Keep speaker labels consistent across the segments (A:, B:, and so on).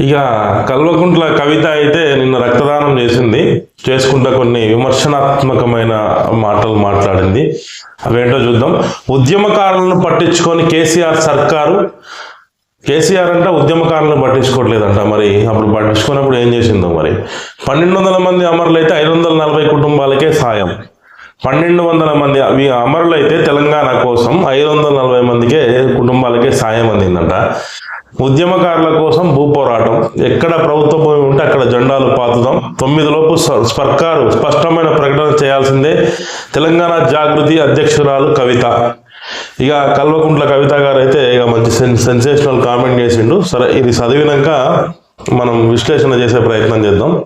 A: ఇక కల్వకుంట్ల కవిత అయితే నిన్న రక్తదానం చేసింది. చేసుకుంటా కొన్ని విమర్శనాత్మకమైన మాటలు మాట్లాడింది. అవేంటో చూద్దాం. ఉద్యమకారులను పట్టించుకొని కేసీఆర్ సర్కారు కేసీఆర్ అంటే ఉద్యమకారులను పట్టించుకోవట్లేదంట. మరి అప్పుడు పట్టించుకున్నప్పుడు ఏం చేసిందో మరి. పన్నెండు వందల మంది అమరులు అయితే ఐదు వందల నలభై కుటుంబాలకే సాయం. పన్నెండు వందల మంది అవి అమరులైతే తెలంగాణ కోసం ఐదు వందల నలభై మందికే కుటుంబాలకే సాయం అందిందంట. ఉద్యమకారుల కోసం భూ పోరాటం. ఎక్కడ ప్రభుత్వ భూమి ఉంటే అక్కడ జెండాలు పాతుదాం. తొమ్మిది లోపు సర్కారు స్పష్టమైన ప్రకటన చేయాల్సిందే. తెలంగాణ జాగృతి అధ్యక్షురాలు కవిత. ఇక కల్వకుంట్ల కవిత గారు అయితే ఇక మంచి సెన్ సెన్సేషనల్ కామెంట్ చేసిండు. సరే ఇది చదివినాక మనం విశ్లేషణ చేసే ప్రయత్నం చేద్దాం.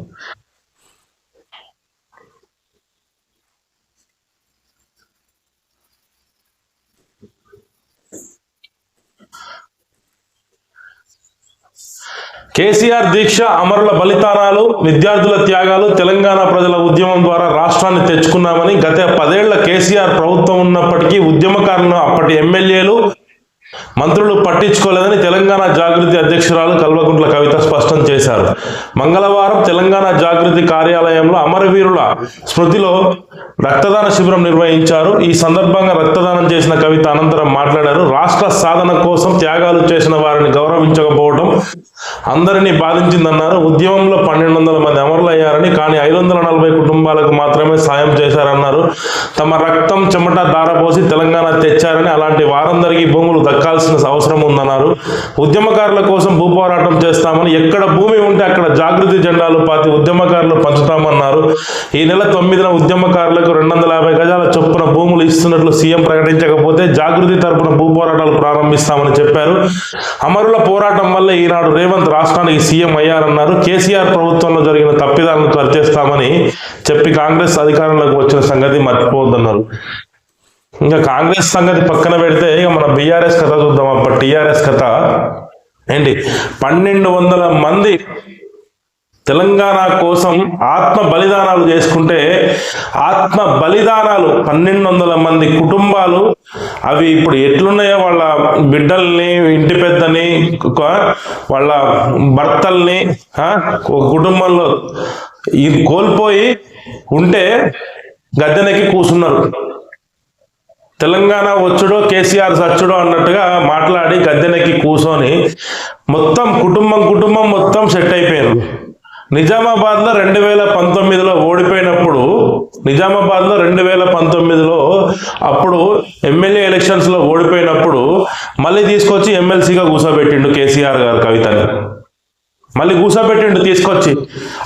A: కేసీఆర్ దీక్ష అమరుల బలితారాలు విద్యార్థుల త్యాగాలు తెలంగాణ ప్రజల ఉద్యమం ద్వారా రాష్ట్రాన్ని తెచ్చుకున్నామని గత పదేళ్ళ కేసీఆర్ ప్రభుత్వం ఉన్నప్పటికీ ఉద్యమకారులను అప్పటి ఎమ్మెల్యేలు మంత్రులు పట్టించుకోలేదని తెలంగాణ జాగృతి అధ్యక్షురాలు కల్వకుంట్ల కవిత స్పష్టం చేశారు. మంగళవారం తెలంగాణ జాగృతి కార్యాలయంలో అమరవీరుల స్మృతిలో రక్తదాన శిబిరం నిర్వహించారు. ఈ సందర్భంగా రక్తదానం చేసిన కవిత అనంతరం మాట్లాడారు. రాష్ట్ర సాధన కోసం త్యాగాలు చేసిన వారిని గౌరవించకపోవడం అందరినీ బాధించిందన్నారు. ఉద్యమంలో పన్నెండు వందల మంది అమరులయ్యారని కానీ ఐదు వందల నలభై కుటుంబాలకు మాత్రమే సాయం చేశారన్నారు. తమ రక్తం చెమట దారపోసి తెలంగాణ తెచ్చారని అలాంటి వారందరికీ భూములు దక్కాల్సిన అవసరం ఉందన్నారు. ఉద్యమకారుల కోసం భూ పోరాటం చేస్తామని ఎక్కడ భూమి ఉంటే అక్కడ జాగృతి జెండాలు పాతి ఉద్యమకారులు పంచుతామన్నారు. ఈ నెల తొమ్మిదిన ఉద్యమకారులకు రెండు వందల యాభై గజాల చొప్పున భూములు ఇస్తున్నట్లు సీఎం ప్రకటించకపోతే జాగృతి తరపున భూ పోరాటాలు ప్రారంభిస్తామని చెప్పారు. అమరుల పోరాటం వల్ల ఈనాడు రేవంత్ రాష్ట్రానికి సీఎం అయ్యారన్నారు. కేసీఆర్ ప్రభుత్వంలో జరిగిన తప్పిదాలను సరిచేస్తామని చెప్పి కాంగ్రెస్ అధికారంలోకి వచ్చిన సంగతి మర్చిపోవద్దన్నారు. ఇంకా కాంగ్రెస్ సంగతి పక్కన పెడితే ఇక మన బీఆర్ఎస్ కథ చూద్దాం. అప్పటి టీఆర్ఎస్ కథ. ఏంటి? పన్నెండు వందల మంది తెలంగాణ కోసం ఆత్మ బలిదానాలు చేసుకుంటే ఆత్మ బలిదానాలు పన్నెండు వందల మంది కుటుంబాలు అవి ఇప్పుడు ఎట్లున్నాయో వాళ్ళ బిడ్డల్ని ఇంటి పెద్దని వాళ్ళ భర్తల్ని ఒక కుటుంబంలో ఇది కోల్పోయి ఉంటే గద్దెనకి కూర్చున్నారు తెలంగాణ వచ్చుడో కేసీఆర్ సచ్చుడో అన్నట్టుగా మాట్లాడి గద్దెనకి కూర్చొని మొత్తం కుటుంబం కుటుంబం మొత్తం సెట్ అయిపోయారు. నిజామాబాద్లో రెండు వేల పంతొమ్మిదిలో ఓడిపోయినప్పుడు నిజామాబాద్లో రెండు వేల పంతొమ్మిదిలో అప్పుడు ఎమ్మెల్యే ఎలక్షన్స్లో ఓడిపోయినప్పుడు మళ్ళీ తీసుకొచ్చి ఎమ్మెల్సీగా కూర్చోబెట్టిండు కేసీఆర్ గారు కవితని. మళ్ళీ కూర్చోబెట్టిండు తీసుకొచ్చి.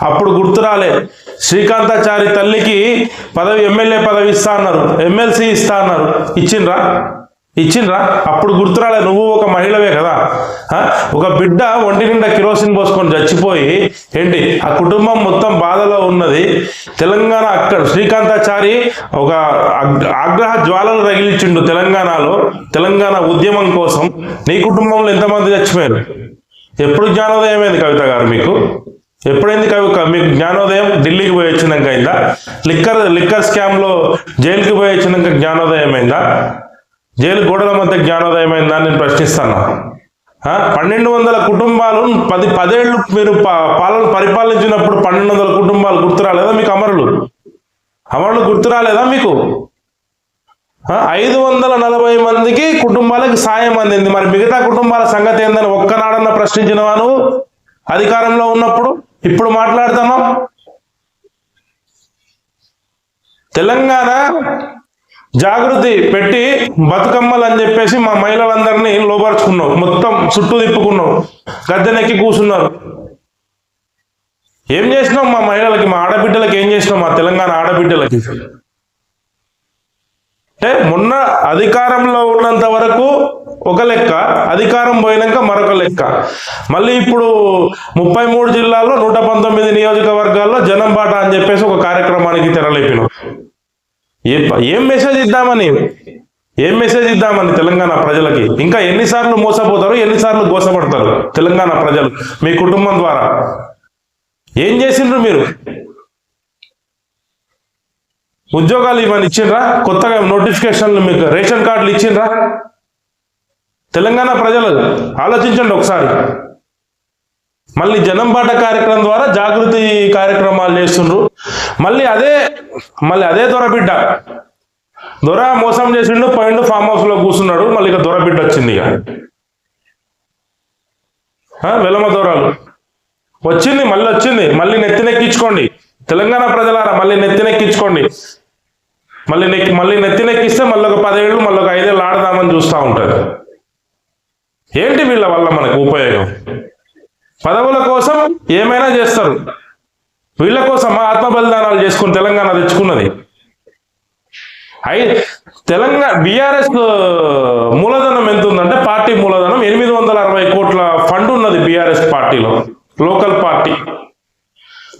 A: అప్పుడు గుర్తురాలే. శ్రీకాంతాచారి తల్లికి పదవి ఎమ్మెల్యే పదవి ఇస్తా అన్నారు. ఎమ్మెల్సీ ఇస్తా అన్నారు. ఇచ్చిండ్రా? ఇచ్చిండ్రా? అప్పుడు గుర్తురాలే నువ్వు ఒక మహిళవే కదా. ఒక బిడ్డ ఒంటి నిండా కిరోసిన్ పోసుకొని చచ్చిపోయి ఏంటి ఆ కుటుంబం మొత్తం బాధలో ఉన్నది. తెలంగాణ అక్కడ శ్రీకాంతాచారి ఒక ఆగ్రహ జ్వాలలు రగిలించిండు తెలంగాణలో తెలంగాణ ఉద్యమం కోసం. నీ కుటుంబంలో ఎంతమంది చచ్చిపోయారు? ఎప్పుడు జ్ఞానోదయం అయింది కవిత గారు మీకు? ఎప్పుడైంది కవి మీకు జ్ఞానోదయం ఢిల్లీకి పోయి వచ్చినాక అయిందా? లిక్కర్ లిక్కర్ స్కామ్లో జైలుకి పోయి వచ్చినాక జ్ఞానోదయం అయిందా? జైలు గోడల మధ్య జ్ఞానోదయం నేను ప్రశ్నిస్తాను? పన్నెండు వందల కుటుంబాలు పది పదేళ్ళు మీరు పాలన పరిపాలించినప్పుడు పన్నెండు వందల కుటుంబాలు గుర్తురాలేదా మీకు అమరులు? అమరులు గుర్తురాలేదా మీకు? ఐదు వందల నలభై మందికి కుటుంబాలకు సాయం అందింది. మరి మిగతా కుటుంబాల సంగతి ఏందని ఒక్కనాడన్న ప్రశ్నించినవా నువ్వు? అధికారంలో ఉన్నప్పుడు? ఇప్పుడు మాట్లాడుతున్నాం తెలంగాణ జాగృతి పెట్టి బతుకమ్మలు అని చెప్పేసి మా మహిళలందరినీ లోపరుచుకున్నావు మొత్తం చుట్టూ తిప్పుకున్నావు. గద్దెనెక్కి కూర్చున్నారు. ఏం చేసినావు మా మహిళలకి? మా ఆడబిడ్డలకి ఏం చేసినాం మా తెలంగాణ ఆడబిడ్డలకి? అంటే మొన్న అధికారంలో ఉన్నంత వరకు ఒక లెక్క అధికారం పోయినాక మరొక లెక్క. మళ్ళీ ఇప్పుడు ముప్పై మూడు జిల్లాల్లో నూట పంతొమ్మిది నియోజకవర్గాల్లో జనం బాట అని చెప్పేసి ఒక కార్యక్రమానికి తెరలేపినాం. ఏ ఏం మెసేజ్ ఇద్దామని? ఏం మెసేజ్ ఇద్దామని తెలంగాణ ప్రజలకి? ఇంకా ఎన్నిసార్లు మోసపోతారు ఎన్నిసార్లు దోసపడతారు తెలంగాణ ప్రజలు మీ కుటుంబం ద్వారా? ఏం చేసిండ్రు మీరు? ఉద్యోగాలు ఇవన్నీ ఇచ్చిండ్రా? కొత్తగా నోటిఫికేషన్లు మీకు రేషన్ కార్డులు ఇచ్చిండ్రా? తెలంగాణ ప్రజలు ఆలోచించండి ఒకసారి. మళ్ళీ జనం బాట కార్యక్రమం ద్వారా జాగృతి కార్యక్రమాలు చేస్తుండ్రు. మళ్ళీ అదే మళ్ళీ అదే దొరబిడ్డ దొర మోసం చేసిండు పోయిండు ఫామ్ హౌస్లో కూర్చున్నాడు. మళ్ళీ ఇక దొరబిడ్డ వచ్చింది ఇక. వెలమ దూరాలు. వచ్చింది మళ్ళీ వచ్చింది. మళ్ళీ నెత్తినెక్కించుకోండి. తెలంగాణ ప్రజలారా మళ్ళీ నెత్తినెక్కించుకోండి. మళ్ళీ నెక్కి మళ్ళీ నెత్తినెక్కిస్తే మళ్ళీ ఒక పదేళ్ళు మళ్ళీ ఒక ఐదేళ్ళు ఆడదామని చూస్తూ ఉంటుంది ఏంటి వీళ్ళ వల్ల మనకు ఉపయోగం? పదవుల కోసం ఏమైనా చేస్తారు. వీళ్ళ కోసం ఆత్మ బలిదానాలు చేసుకుని తెలంగాణ తెచ్చుకున్నది. అయి తెలంగాణ బీఆర్ఎస్ మూలధనం ఎంత ఉందంటే పార్టీ మూలధనం. ఎనిమిది వందల అరవై కోట్ల ఫండ్ ఉన్నది బీఆర్ఎస్ పార్టీలో లోకల్ పార్టీ.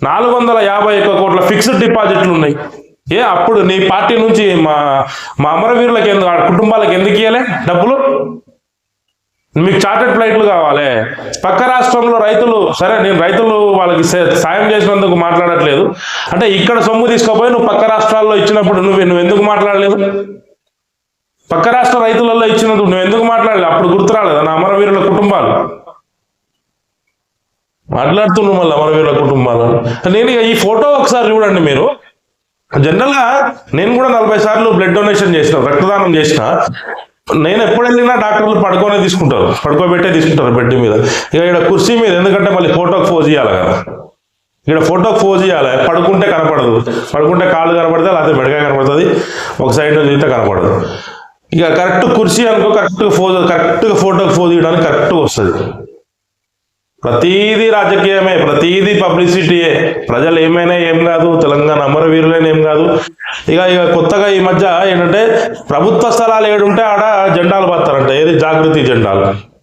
A: నాలుగు వందల యాభై ఒక్క కోట్ల ఫిక్స్డ్ డిపాజిట్లు ఉన్నాయి. ఏ అప్పుడు నీ పార్టీ నుంచి మా మా అమరవీరులకు ఎందుకు కుటుంబాలకు ఎందుకు ఇవ్వలే డబ్బులు? మీకు చార్టెడ్ ఫ్లైట్లు కావాలి. పక్క రాష్ట్రంలో రైతులు సరే నేను రైతులు వాళ్ళకి సాయం చేసినందుకు మాట్లాడట్లేదు. అంటే ఇక్కడ సొమ్ము తీసుకుపోయి నువ్వు పక్క రాష్ట్రాల్లో ఇచ్చినప్పుడు నువ్వు నువ్వు ఎందుకు మాట్లాడలేదు? పక్క రాష్ట్ర రైతులలో ఇచ్చినందుకు నువ్వు ఎందుకు మాట్లాడలేదు? అప్పుడు గుర్తురాలేదు? నా అమరవీరుల కుటుంబాలు. మాట్లాడుతున్నావు మళ్ళీ అమరవీరుల కుటుంబాలు. నేను ఈ ఫోటో ఒకసారి చూడండి మీరు. జనరల్గా నేను కూడా నలభై సార్లు బ్లడ్ డొనేషన్ చేసిన రక్తదానం చేసిన. నేను ఎప్పుడు వెళ్ళినా డాక్టర్లు పడుకోనే తీసుకుంటారు. పడుకోబెట్టే తీసుకుంటారు బెడ్ మీద. ఇక ఇక్కడ కుర్చీ మీద ఎందుకంటే మళ్ళీ ఫోటోకి ఫోజ్ చేయాలి కదా. ఇక్కడ ఫోటోకి ఫోజ్ చేయాలి. పడుకుంటే కనపడదు. పడుకుంటే కాళ్ళు కనపడితే లేకపోతే మెడగా కనపడుతుంది. ఒక సైడ్ చూస్తే కనపడదు. ఇక కరెక్ట్ కుర్చీ అనుకో కరెక్ట్గా ఫోజ్ కరెక్ట్గా ఫోటోకి ఫోజ్ చేయడానికి కరెక్ట్గా వస్తుంది. ప్రతీది రాజకీయమే ప్రతీది పబ్లిసిటీయే. ప్రజలు ఏమైనా ఏం కాదు తెలంగాణ అమరవీరులైన ఏం కాదు. ఇక ఇక కొత్తగా ఈ మధ్య ఏంటంటే ప్రభుత్వ స్థలాలు ఏడుంటే ఆడ జెండాలు పడతారంట ఏది? జాగృతి జెండాలు.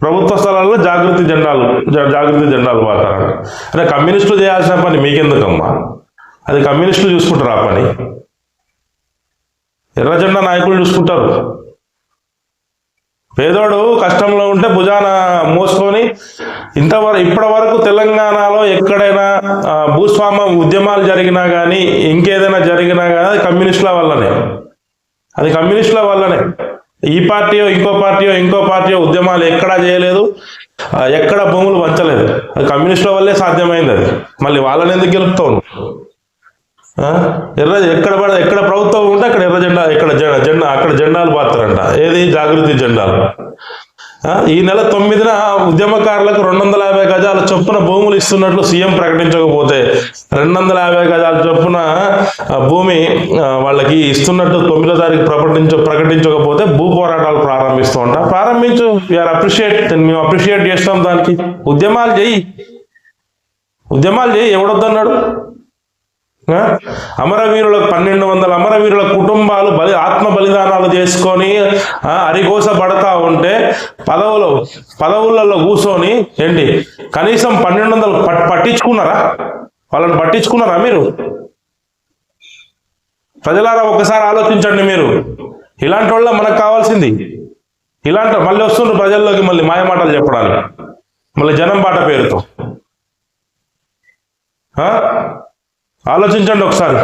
A: ప్రభుత్వ స్థలాల్లో జాగృతి జెండాలు జాగృతి జెండాలు పడతారంట అంటే కమ్యూనిస్టులు చేయాల్సిన పని మీకెందుకమ్మా? అది కమ్యూనిస్టులు చూసుకుంటారు ఆ పని. ఎర్ర జెండా నాయకులు చూసుకుంటారు. పేదోడు కష్టంలో ఉంటే భుజాన మోసుకొని ఇంతవరకు ఇప్పటి వరకు తెలంగాణలో ఎక్కడైనా భూస్వామ్య ఉద్యమాలు జరిగినా కానీ ఇంకేదైనా జరిగినా కానీ అది కమ్యూనిస్టుల వల్లనే. అది కమ్యూనిస్టుల వల్లనే. ఈ పార్టీయో ఇంకో పార్టీయో ఇంకో పార్టీయో ఉద్యమాలు ఎక్కడా చేయలేదు. ఎక్కడ భూములు పంచలేదు. అది కమ్యూనిస్టుల వల్లే సాధ్యమైంది అది. మళ్ళీ వాళ్ళని ఎందుకు గెలుపుతావు ఎర్ర ఎక్కడ పడ ఎక్కడ ప్రభుత్వం ఉంటే అక్కడ ఎర్ర జెండా ఇక్కడ జెండా జెండా అక్కడ జెండాలు పాతారంట. ఏది? జాగృతి జెండాలు. ఈ నెల తొమ్మిదిన ఉద్యమకారులకు రెండు వందల యాభై గజాల చొప్పున భూములు ఇస్తున్నట్లు సీఎం ప్రకటించకపోతే రెండు వందల యాభై గజాల చొప్పున భూమి వాళ్ళకి ఇస్తున్నట్టు తొమ్మిదో తారీఖు ప్రకటించ ప్రకటించకపోతే భూ పోరాటాలు ప్రారంభిస్తూ ఉంటాం. ప్రారంభించు వీఆర్ అప్రిషియేట్ మేము అప్రిషియేట్ చేస్తాం దానికి. ఉద్యమాలు చేయి. ఉద్యమాలు చేయి ఎవడొద్దన్నాడు? అమరవీరుల పన్నెండు వందల అమరవీరుల కుటుంబాలు బలి ఆత్మ బలిదానాలు చేసుకొని ఆ, అరిగోస పడతా ఉంటే పదవులు పదవులలో కూర్చొని ఏంటి కనీసం పన్నెండు వందలు పట్- పట్టించుకున్నారా? వాళ్ళని పట్టించుకున్నారా మీరు? ప్రజలారా ఒకసారి ఆలోచించండి మీరు. ఇలాంటి వాళ్ళ మనకు కావాల్సింది. ఇలాంటి మళ్ళీ వస్తుండ్రు ప్రజల్లోకి మళ్ళీ మాయమాటలు చెప్పడానికి. మళ్ళీ జనం పాట పేరుతో. ఆలోచించండి ఒకసారి.